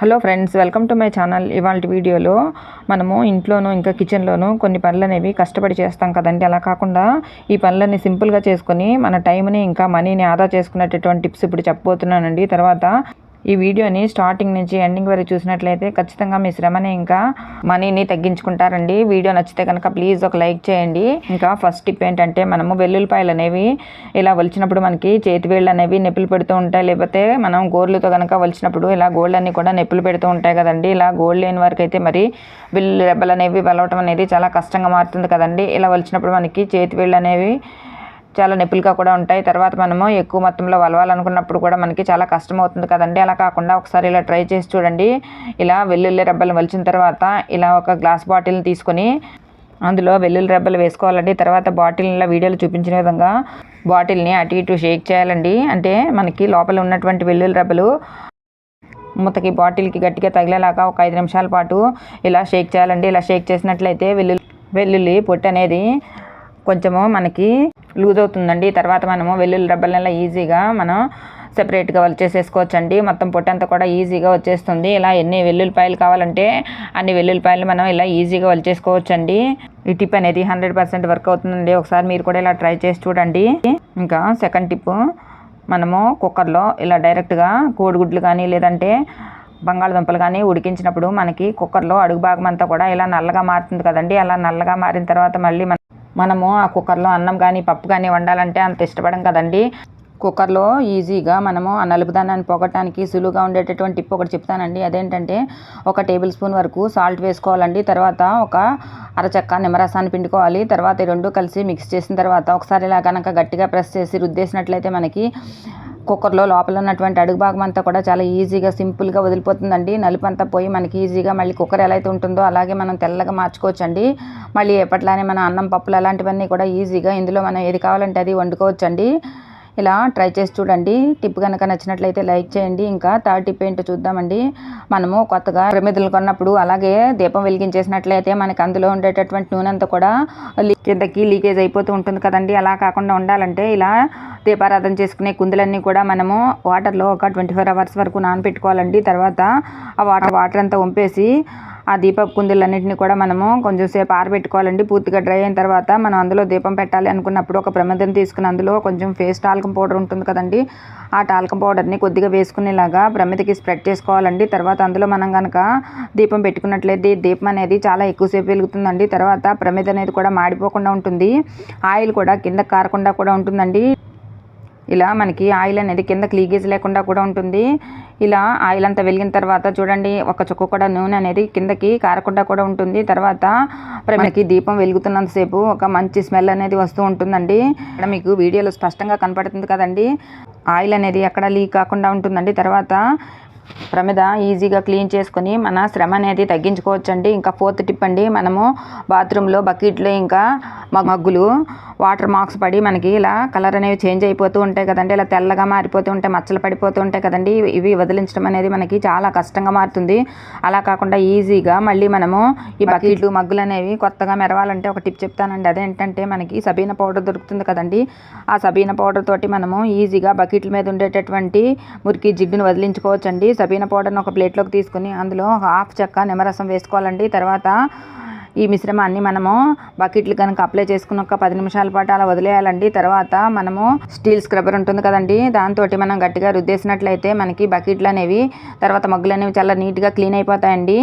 Hello friends welcome to my channel. ఇవాళ వీడియోలో మనము ఇంట్లోనూ ఇంకా కిచెన్లోనూ కొన్ని పనులు అనేవి కష్టపడి చేస్తాం కదండి. అలా కాకుండా ఈ పనులన్నీ సింపుల్గా చేసుకొని మన టైంని ఇంకా మనీని ఆదా చేసుకునేటటువంటి టిప్స్ ఇప్పుడు చెప్పబోతున్నానండి. తర్వాత ఈ వీడియోని స్టార్టింగ్ నుంచి ఎండింగ్ వరకు చూసినట్లయితే ఖచ్చితంగా మీ శ్రమని ఇంకా మనీని తగ్గించుకుంటారండి. వీడియో నచ్చితే కనుక ప్లీజ్ ఒక లైక్ చేయండి. ఇంకా ఫస్ట్ టిప్ ఏంటంటే మనము వెల్లుల్లిపాయలు అనేవి ఇలా వలిచినప్పుడు మనకి చేతి వేళ్ళు అనేవి నొప్పులు పెడుతూ ఉంటాయి. లేకపోతే మనం గోర్లతో కనుక వలిచినప్పుడు ఇలా గోల్డ్ అన్ని కూడా నొప్పులు పెడుతూ ఉంటాయి కదండి. ఇలా గోల్డ్ లేని వారికి అయితే మరి వెల్లు రెబ్బలు అనేవి వలవటం అనేది చాలా కష్టంగా మారుతుంది కదండి. ఇలా వలిచినప్పుడు మనకి చేతి వేళ్ళు అనేవి చాలా నొప్పులుగా కూడా ఉంటాయి. తర్వాత మనము ఎక్కువ మొత్తంలో వలవాలనుకున్నప్పుడు కూడా మనకి చాలా కష్టం అవుతుంది కదండి. అలా కాకుండా ఒకసారి ఇలా ట్రై చేసి చూడండి. ఇలా వెల్లుల్లి రెబ్బలు వలిచిన తర్వాత ఇలా ఒక గ్లాస్ బాటిల్ని తీసుకొని అందులో వెల్లుల్లి రెబ్బలు వేసుకోవాలండి. తర్వాత బాటిల్ వీడియోలు చూపించిన విధంగా బాటిల్ని అటు ఇటు షేక్ చేయాలండి. అంటే మనకి లోపల ఉన్నటువంటి వెల్లుల్లి రెబ్బలు మూతకి బాటిల్కి గట్టిగా తగిలేలాగా ఒక ఐదు నిమిషాల పాటు ఇలా షేక్ చేయాలండి. ఇలా షేక్ చేసినట్లయితే వెల్లుల్లి వెల్లుల్లి పొట్టు అనేది కొంచెము మనకి లూజ్ అవుతుందండి. తర్వాత మనము వెల్లుల్లి రబ్బలనెలా ఈజీగా మనం సెపరేట్గా చేసేసుకోవచ్చండి. మొత్తం పొట్టంతా కూడా ఈజీగా వచ్చేస్తుంది. ఇలా ఎన్ని వెల్లుల్లిపాయలు కావాలంటే అన్ని వెల్లుల్లిపాయలు మనం ఇలా ఈజీగా వలిచేసుకోవచ్చండి ఈ టిప్ అనేది హండ్రెడ్ పర్సెంట్ వర్క్ అవుతుందండి. ఒకసారి మీరు కూడా ఇలా ట్రై చేసి చూడండి. ఇంకా సెకండ్ టిప్ మనము కుక్కర్లో ఇలా డైరెక్ట్గా కోడిగుడ్లు కానీ లేదంటే బంగాళదుంపలు కానీ ఉడికించినప్పుడు మనకి కుక్కర్లో అడుగు భాగం అంతా కూడా ఇలా నల్లగా మారుతుంది కదండి. అలా నల్లగా మారిన తర్వాత మళ్ళీ మనము ఆ కుక్కర్లో అన్నం కానీ పప్పు కానీ వండాలంటే అంత ఇష్టపడం కదండి. కుక్కర్లో ఈజీగా మనము ఆ నలుపుదానాన్ని పొగటానికి సులువుగా ఉండేటటువంటి టిప్ ఒకటి చెప్తానండి. అదేంటంటే ఒక టేబుల్ స్పూన్ వరకు సాల్ట్ వేసుకోవాలండి. తర్వాత ఒక అరచక్క నిమ్మరసాన్ని పిండుకోవాలి. తర్వాత ఈ రెండు కలిసి మిక్స్ చేసిన తర్వాత ఒకసారి ఇలా కనుక గట్టిగా ప్రెస్ చేసి రుద్దేసినట్లయితే మనకి కుక్కర్లో లోపల ఉన్నటువంటి అడుగు భాగం అంతా కూడా చాలా ఈజీగా సింపుల్గా వదిలిపోతుందండి. నలుపు అంతా పోయి మనకి ఈజీగా మళ్ళీ కుక్కర్ ఎలా అయితే ఉంటుందో అలాగే మనం తెల్లగా మార్చుకోవచ్చండి. మళ్ళీ ఎప్పట్లానే మన అన్నం పప్పులు అలాంటివన్నీ కూడా ఈజీగా ఇందులో మనం ఏది కావాలంటే అది వండుకోవచ్చండి. ఇలా ట్రై చేసి చూడండి. టిప్ కనుక నచ్చినట్లయితే లైక్ చేయండి. ఇంకా థర్డ్ టిప్ ఏంటో చూద్దామండి. మనము కొత్తగా ప్రమిదలు కొన్నప్పుడు అలాగే దీపం వెలిగించేసినట్లయితే మనకి అందులో ఉండేటటువంటి నూనె అంతా కూడా కిందకి లీకేజ్ అయిపోతూ ఉంటుంది కదండి. అలా కాకుండా ఉండాలంటే ఇలా దీపారాధన చేసుకునే కుందులన్నీ కూడా మనము వాటర్లో ఒక ట్వంటీ ఫోర్ అవర్స్ వరకు నానబెట్టుకోవాలండి. తర్వాత ఆ వాటర్ వాటర్ అంతా వంపేసి ఆ దీపపు కుందులన్నింటినీ కూడా మనము కొంచెం సేపు ఆరబెట్టుకోవాలండి. పూర్తిగా డ్రై అయిన తర్వాత మనం అందులో దీపం పెట్టాలి అనుకున్నప్పుడు ఒక ప్రమదం తీసుకుని అందులో కొంచెం ఫేస్ టాల్కం పౌడర్ ఉంటుంది కదండి. ఆ టాల్కం పౌడర్ని కొద్దిగా వేసుకునేలాగా ప్రమిదకి స్ప్రెడ్ చేసుకోవాలండి. తర్వాత అందులో మనం కనుక దీపం పెట్టుకున్నట్లయితే దీపం అనేది చాలా ఎక్కువసేపు వెలుగుతుందండి. తర్వాత ప్రమిద అనేది కూడా మాడిపోకుండా ఉంటుంది. ఆయిల్ కూడా కింద కారకుండా కూడా ఉంటుందండి. ఇలా మనకి ఆయిల్ అనేది కింద లీకేజ్ లేకుండా కూడా ఉంటుంది. ఇలా ఆయిల్ అంతా వెలిగిన తర్వాత చూడండి ఒక చుక్క కూడా నూనె అనేది కిందకి కారకుండా కూడా ఉంటుంది. తర్వాత మనకి దీపం వెలుగుతున్నంతసేపు ఒక మంచి స్మెల్ అనేది వస్తూ ఉంటుందండి. మీకు వీడియోలో స్పష్టంగా కనపడుతుంది కదండి. ఆయిల్ అనేది ఎక్కడ లీక్ కాకుండా ఉంటుందండి. తర్వాత ప్రమిద ఈజీగా క్లీన్ చేసుకొని మన శ్రమ అనేది తగ్గించుకోవచ్చండి. ఇంకా ఫోర్త్ టిప్ అండి మనము బాత్రూంలో బకెట్లు ఇంకా మగ్గులు వాటర్ మార్క్స్ పడి మనకి ఇలా కలర్ అనేవి చేంజ్ అయిపోతూ ఉంటాయి కదండి. ఇలా తెల్లగా మారిపోతూ ఉంటాయి మచ్చలు పడిపోతూ ఉంటాయి కదండి. ఇవి వదిలించడం అనేది మనకి చాలా కష్టంగా మారుతుంది. అలా కాకుండా ఈజీగా మళ్ళీ మనము ఈ బకెట్లు మగ్గులు అనేవి కొత్తగా మెరవాలంటే ఒక టిప్ చెప్తానండి. అదేంటంటే మనకి సబీనా పౌడర్ దొరుకుతుంది కదండి. ఆ సబీనా పౌడర్ తోటి మనము ఈజీగా బకెట్ల మీద ఉండేటటువంటి మురికి జిడ్డును వదిలించుకోవచ్చండి. సబీనా పౌడర్ని ఒక ప్లేట్లోకి తీసుకుని అందులో హాఫ్ చెక్క నిమ్మరసం వేసుకోవాలండి. తర్వాత ఈ మిశ్రమాన్ని మనము బకెట్లు కనుక అప్లై చేసుకుని ఒక పది నిమిషాల పాటు అలా వదిలేయాలండి. తర్వాత మనము స్టీల్ స్క్రబ్బర్ ఉంటుంది కదండి. దాంతో మనం గట్టిగా రుద్దేసినట్లయితే మనకి బకెట్లు అనేవి తర్వాత మగ్గులు అనేవి చాలా నీట్గా క్లీన్ అయిపోతాయండి.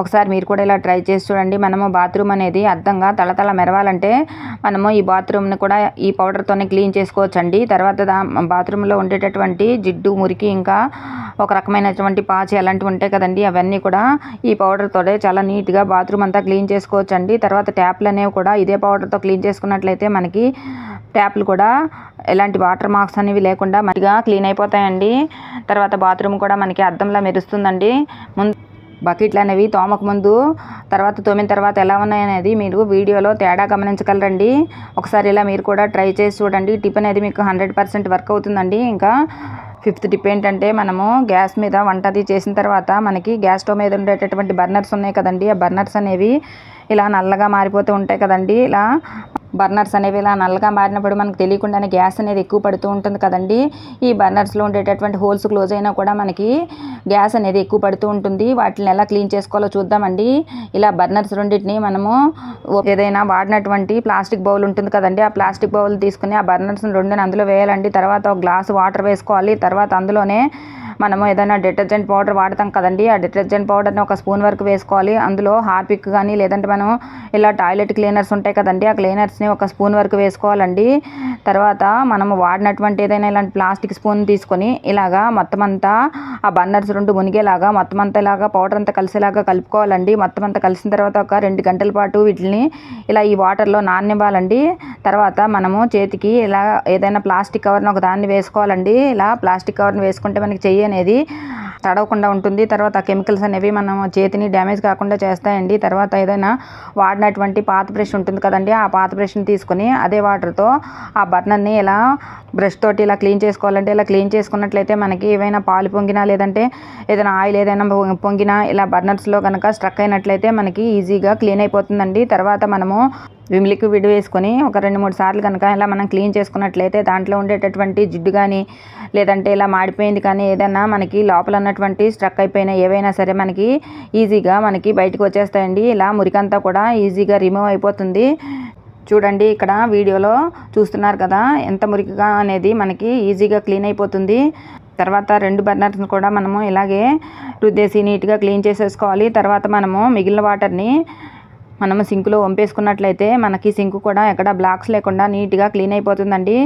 ఒకసారి మీరు కూడా ఇలా ట్రై చేసి చూడండి. మనము బాత్రూమ్ అనేది అర్థంగా తలతల మెరవాలంటే మనము ఈ బాత్రూమ్ని కూడా ఈ పౌడర్తోనే క్లీన్ చేసుకోవచ్చండి. తర్వాత బాత్రూంలో ఉండేటటువంటి జిడ్డు మురికి ఇంకా ఒక రకమైనటువంటి పాచి అలాంటివి ఉంటాయి కదండి. అవన్నీ కూడా ఈ పౌడర్తోనే చాలా నీట్గా బాత్రూమ్ అంతా క్లీన్ చేసుకో చేసుకోవచ్చండి తర్వాత ట్యాప్లు అనేవి కూడా ఇదే పౌడర్తో క్లీన్ చేసుకున్నట్లయితే మనకి ట్యాప్లు కూడా ఎలాంటి వాటర్ మార్క్స్ అనేవి లేకుండా మంచిగా క్లీన్ అయిపోతాయండి. తర్వాత బాత్రూమ్ కూడా మనకి అద్దంలా మెరుస్తుందండి. ముందు బకెట్లు అనేవి తోమకు ముందు తర్వాత తోమిన తర్వాత ఎలా ఉన్నాయనేది మీరు వీడియోలో తేడా గమనించగలరండి. ఒకసారి ఇలా మీరు కూడా ట్రై చేసి చూడండి. టిప్ అనేది మీకు హండ్రెడ్ పర్సెంట్ వర్క్ అవుతుందండి. ఇంకా ఫిఫ్త్ టిప్ ఏంటంటే మనము గ్యాస్ మీద వంట అది చేసిన తర్వాత మనకి గ్యాస్ స్టవ్ మీద ఉండేటటువంటి బర్నర్స్ ఉన్నాయి కదండి. ఆ బర్నర్స్ అనేవి ఇలా నల్లగా మారిపోతూ ఉంటాయి కదండి. ఇలా బర్నర్స్ అనేవి ఇలా నల్లగా మారినప్పుడు మనకు తెలియకుండానే గ్యాస్ అనేది ఎక్కువ పడుతూ ఉంటుంది కదండి. ఈ బర్నర్స్లో ఉండేటటువంటి హోల్స్ క్లోజ్ అయినా కూడా మనకి గ్యాస్ అనేది ఎక్కువ పడుతూ ఉంటుంది. వాటిని ఎలా క్లీన్ చేసుకోవాలో చూద్దామండి. ఇలా బర్నర్స్ రెండింటిని మనము ఏదైనా వాడినటువంటి ప్లాస్టిక్ బౌల్ ఉంటుంది కదండి. ఆ ప్లాస్టిక్ బౌల్ తీసుకుని ఆ బర్నర్స్ రెండుని అందులో వేయాలండి. తర్వాత ఒక గ్లాస్ వాటర్ వేసుకోవాలి. తర్వాత అందులోనే మనము ఏదైనా డిటర్జెంట్ పౌడర్ వాడతాం కదండి ఆ డిటర్జెంట్ పౌడర్ని ఒక స్పూన్ వరకు వేసుకోవాలి. అందులో హార్పిక్ కానీ లేదంటే మనం ఇలా టాయిలెట్ క్లీనర్స్ ఉంటాయి కదండి ఆ క్లీనర్స్ని ఒక స్పూన్ వరకు వేసుకోవాలండి. తర్వాత మనము వాడినటువంటి ఏదైనా ఇలాంటి ప్లాస్టిక్ స్పూన్ తీసుకొని ఇలాగా మొత్తం అంతా ఆ బన్నర్స్ రెండు మునిగేలాగా మొత్తం అంతా ఇలాగా పౌడర్ అంతా కలిసేలాగా కలుపుకోవాలండి. మొత్తం అంతా కలిసిన తర్వాత ఒక రెండు గంటల పాటు వీటిని ఇలా ఈ వాటర్లో నాననివ్వాలండి. తర్వాత మనము చేతికి ఇలా ఏదైనా ప్లాస్టిక్ కవర్ని ఒక దాన్ని వేసుకోవాలండి. ఇలా ప్లాస్టిక్ కవర్ని వేసుకుంటే మనకి చెయ్యి అనేది తడవకుండా ఉంటుంది. తర్వాత కెమికల్స్ అనేవి మనం చేతిని డ్యామేజ్ కాకుండా చేస్తాయండి. తర్వాత ఏదైనా వాడినటువంటి పాత బ్రష్ ఉంటుంది కదండి ఆ పాత బ్రష్ని తీసుకొని అదే వాటర్తో ఆ బర్నర్ని ఇలా బ్రష్ తోటి ఇలా క్లీన్ చేసుకోవాలంటే ఇలా క్లీన్ చేసుకున్నట్లయితే మనకి ఏవైనా పాలు పొంగినా లేదంటే ఏదైనా ఆయిల్ ఏదైనా పొంగినా ఇలా బర్నర్స్లో కనుక స్ట్రక్ అయినట్లయితే మనకి ఈజీగా క్లీన్ అయిపోతుందండి. తర్వాత మనము విమ్ లిక్విడ్ వేసుకొని ఒక రెండు మూడు సార్లు కనుక ఇలా మనం క్లీన్ చేసుకున్నట్లయితే దాంట్లో ఉండేటటువంటి జిడ్డు కానీ లేదంటే ఇలా మాడిపోయింది కానీ ఏదైనా మనకి లోపల ఉన్నటువంటి స్ట్రక్ అయిపోయిన ఏవైనా సరే మనకి ఈజీగా మనకి బయటకు వచ్చేస్తాయండి. ఇలా మురికంతా కూడా ఈజీగా రిమూవ్ అయిపోతుంది. చూడండి ఇక్కడ వీడియోలో చూస్తున్నారు కదా ఎంత మురికిగా అనేది మనకి ఈజీగా క్లీన్ అయిపోతుంది. తర్వాత రెండు బర్నర్స్ని కూడా మనము ఇలాగే రుద్దేసి నీట్గా క్లీన్ చేసేసుకోవాలి. తర్వాత మనము మిగిలిన వాటర్ని మనము సింకులో వంపేసుకున్నట్లయితే మనకి సింక్ కూడా ఎక్కడ బ్లాక్స్ లేకుండా నీట్గా క్లీన్ అయిపోతుందండి.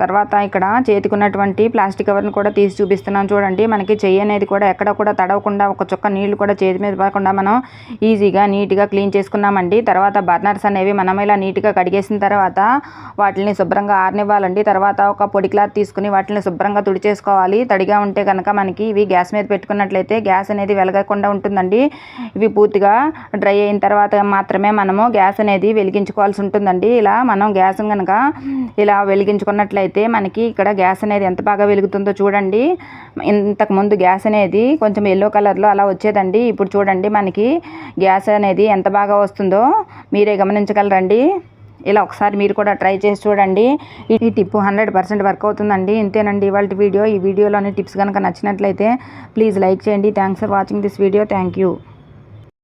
తర్వాత ఇక్కడ చేతికున్నటువంటి ప్లాస్టిక్ కవర్ని కూడా తీసి చూపిస్తున్నాను చూడండి మనకి చెయ్యి అనేది కూడా ఎక్కడ కూడా తడవకుండా ఒక చుక్క నీళ్ళు కూడా చేతి మీద పడకుండా మనం ఈజీగా నీట్గా క్లీన్ చేసుకున్నామండి. తర్వాత బర్నర్స్ అనేవి మనం ఇలా నీట్గా కడిగేసిన తర్వాత వాటిని శుభ్రంగా ఆరనివ్వాలండి. తర్వాత ఒక పొడి క్లాత్ తీసుకుని వాటిని శుభ్రంగా తుడిచేసుకోవాలి. తడిగా ఉంటే కనుక మనకి ఇవి గ్యాస్ మీద పెట్టుకున్నట్లయితే గ్యాస్ అనేది వెలగకుండా ఉంటుందండి. ఇవి పూర్తిగా డ్రై అయిన తర్వాత మాత్రమే మనము గ్యాస్ అనేది వెలిగించుకోవాల్సి ఉంటుందండి. ఇలా మనం గ్యాస్ కనుక ఇలా వెలిగించుకున్నట్లయితే అయితే మనకి ఇక్కడ గ్యాస్ అనేది ఎంత బాగా వెలుగుతుందో చూడండి. ఇంతకుముందు గ్యాస్ అనేది కొంచెం ఎల్లో కలర్లో అలా వచ్చేదండి. ఇప్పుడు చూడండి మనకి గ్యాస్ అనేది ఎంత బాగా వస్తుందో మీరే గమనించగలరండి. ఇలా ఒకసారి మీరు కూడా ట్రై చేసి చూడండి. ఈ టిప్ హండ్రెడ్ పర్సెంట్ వర్క్ అవుతుందండి. ఇంతేనండి ఇవాళ వీడియో. ఈ వీడియోలోని టిప్స్ కనుక నచ్చినట్లయితే ప్లీజ్ లైక్ చేయండి. Thanks for watching this video. Thank you.